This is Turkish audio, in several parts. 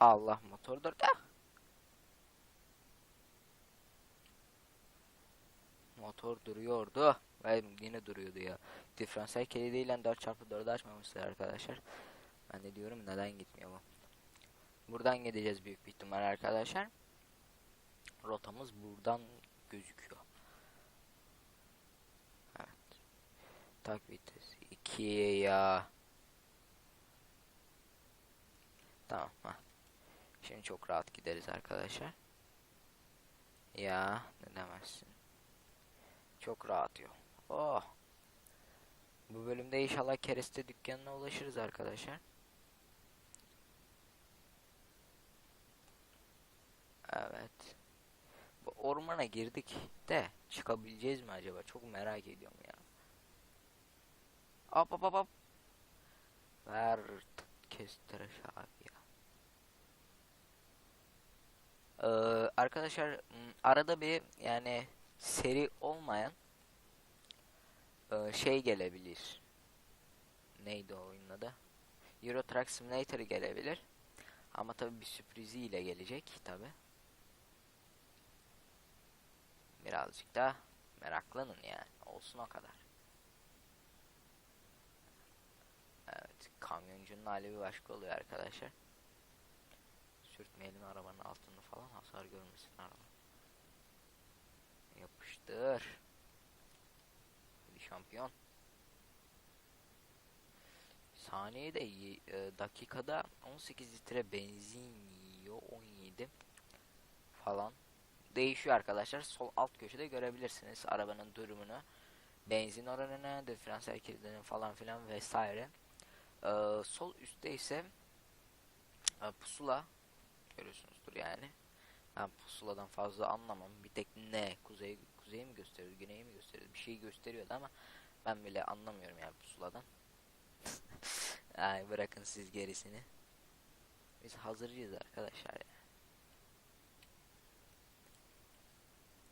Allah motor dur. Ah! Motor duruyordu. Ve yine duruyordu ya. Diferansiyel kilidiyle 4x4'ü açmamışlar arkadaşlar. Ben de diyorum neden gitmiyor bu. Buradan gideceğiz büyük bir ihtimal arkadaşlar. Rotamız buradan gözüküyor. Evet. Tak vites 2'ye ya. Tamam. Ha. Şimdi çok rahat gideriz arkadaşlar. Ya ne demezsin. Çok rahat yol. Oh. Bu bölümde inşallah kereste dükkanına ulaşırız arkadaşlar. Evet. Bu ormana girdik de çıkabileceğiz mi acaba? Çok merak ediyorum ya. Hop hop hop. Ver kestir abi ya. Ee, arkadaşlar arada bir yani seri olmayan e, şey gelebilir. Neydi o oyunun adı? Euro Truck Simulator gelebilir. Ama tabi bir sürpriziyle gelecek tabi. Birazcık da meraklanın yani. Olsun o kadar. Evet. Kamyoncunun hali başka oluyor arkadaşlar. Sürtmeyelim arabanın altını falan hasar görmesin araba. Yapıştır. Hadi şampiyon. Saniyede e, dakikada 18 litre benzin yiyor 17 falan. Değişiyor arkadaşlar. Sol alt köşede görebilirsiniz arabanın durumunu. Benzin oranını, diferansiyel kilidini falan filan vesaire. Ee, sol üstte ise e, pusula görüyorsunuzdur yani. Ben pusuladan fazla anlamam. Bir tek ne? Kuzey, kuzey mi gösteriyor, güney mi gösteriyor? Bir şey gösteriyordu ama ben bile anlamıyorum yani pusuladan. Ay bırakın siz gerisini. Biz hazırcıyız arkadaşlar ya.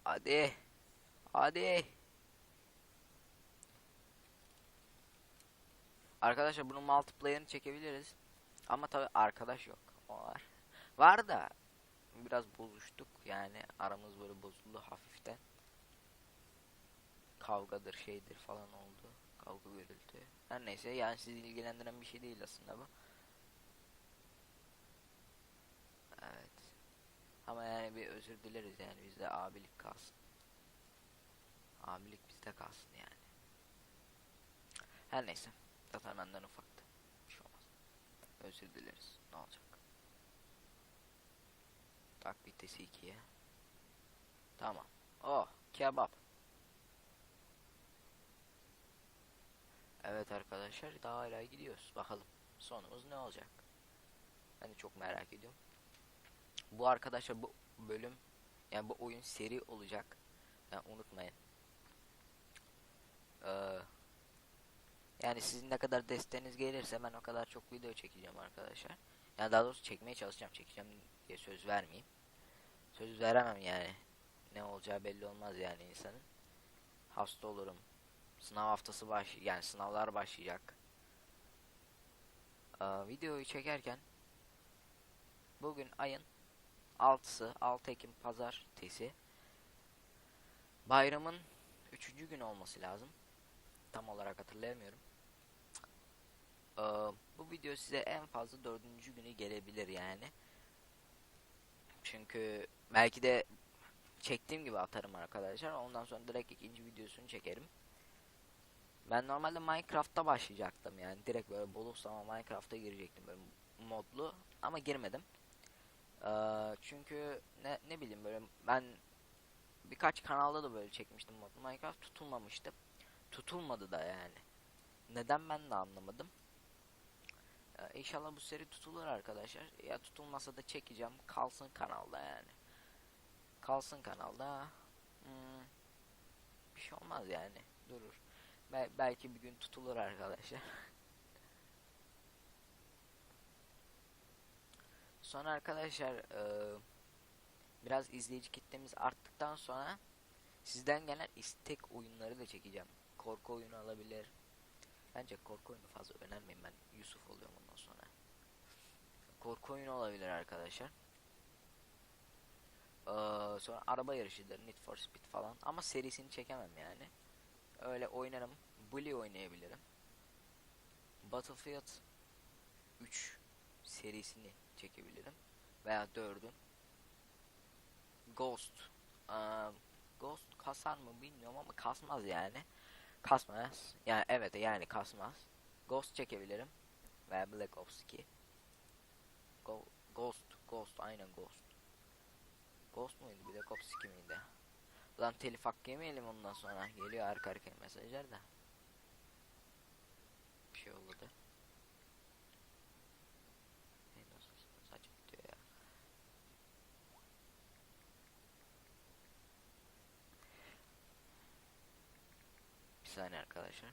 Hadi. Hadi. Arkadaşlar bunun multiplayer'ını çekebiliriz. Ama tabi arkadaş yok. O var. Var da biraz bozuştuk yani aramız böyle bozuldu hafiften. Kavgadır şeydir falan oldu. Kavga gürültü. Her neyse yani sizi ilgilendiren bir şey değil aslında bu. Evet. Ama yani bir özür dileriz yani bizde abilik kalsın. Abilik bizde kalsın yani. Her neyse. Zaten benden ufaktı. Bir şey olmaz. Özür dileriz. Ne olacak? Tak vitesi 2'ye. Tamam. Oh kebap. Evet arkadaşlar daha hala gidiyoruz. Bakalım sonumuz ne olacak? Ben de çok merak ediyorum. Bu arkadaşlar bu bölüm yani bu oyun seri olacak. Yani unutmayın. Ee, yani sizin ne kadar desteğiniz gelirse ben o kadar çok video çekeceğim arkadaşlar. Yani daha doğrusu çekmeye çalışacağım. Çekeceğim diye söz vermeyeyim. Söz veremem yani. Ne olacağı belli olmaz yani insanın. Hasta olurum. Sınav haftası baş yani sınavlar başlayacak. Ee, videoyu çekerken bugün ayın 6'sı 6 Ekim pazartesi bayramın 3. gün olması lazım. Tam olarak hatırlayamıyorum. Ee, bu video size en fazla dördüncü günü gelebilir yani. Çünkü belki de çektiğim gibi atarım arkadaşlar. Ondan sonra direkt ikinci videosunu çekerim. Ben normalde Minecraft'ta başlayacaktım yani. Direkt böyle bolursam Minecraft'a girecektim böyle modlu. Ama girmedim. Ee, çünkü ne, ne bileyim böyle ben birkaç kanalda da böyle çekmiştim modlu. Minecraft tutulmamıştı. Tutulmadı da yani. Neden ben de anlamadım. Ee, inşallah bu seri tutulur arkadaşlar. Ya tutulmasa da çekeceğim. Kalsın kanalda yani. Kalsın kanalda. Hmm, bir şey olmaz yani. Durur. Bel- belki bir gün tutulur arkadaşlar. Sonra arkadaşlar eee, biraz izleyici kitlemiz arttıktan sonra sizden gelen istek oyunları da çekeceğim. Korku oyunu alabilir. Bence korku oyunu fazla önermeyin ben Yusuf oluyorum ondan sonra. Korku oyunu olabilir arkadaşlar. Ee, sonra araba yarışıdır, Need for Speed falan. Ama serisini çekemem yani. Öyle oynarım. Bully oynayabilirim. Battlefield 3 serisini çekebilirim. Veya 4'ün. Ghost. Ee, Ghost kasar mı bilmiyorum ama kasmaz yani. Kasmaz. Yani evet yani kasmaz. Ghost çekebilirim. Veya Black Ops 2. Go Ghost. Ghost. Aynen Ghost. Ghost muydu? Black Ops 2 miydi? Lan telif hakkı yemeyelim ondan sonra. Geliyor arka arkaya mesajlar da. Bir şey oldu da. Bir saniye arkadaşlar.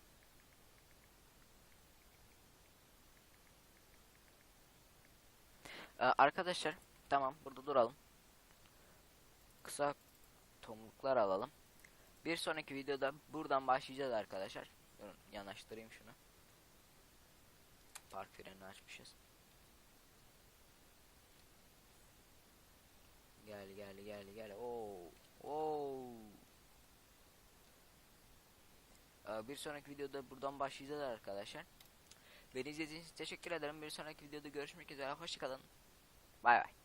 Ee, arkadaşlar tamam burada duralım. Kısa tomruklar alalım. Bir sonraki videoda buradan başlayacağız arkadaşlar. Durun yanaştırayım şunu. Park freni açmışız. Gel gel gel gel. Oo. Oo. Ee, bir sonraki videoda buradan başlayacağız arkadaşlar. Beni izlediğiniz için teşekkür ederim. Bir sonraki videoda görüşmek üzere. Hoşçakalın. Bay bay.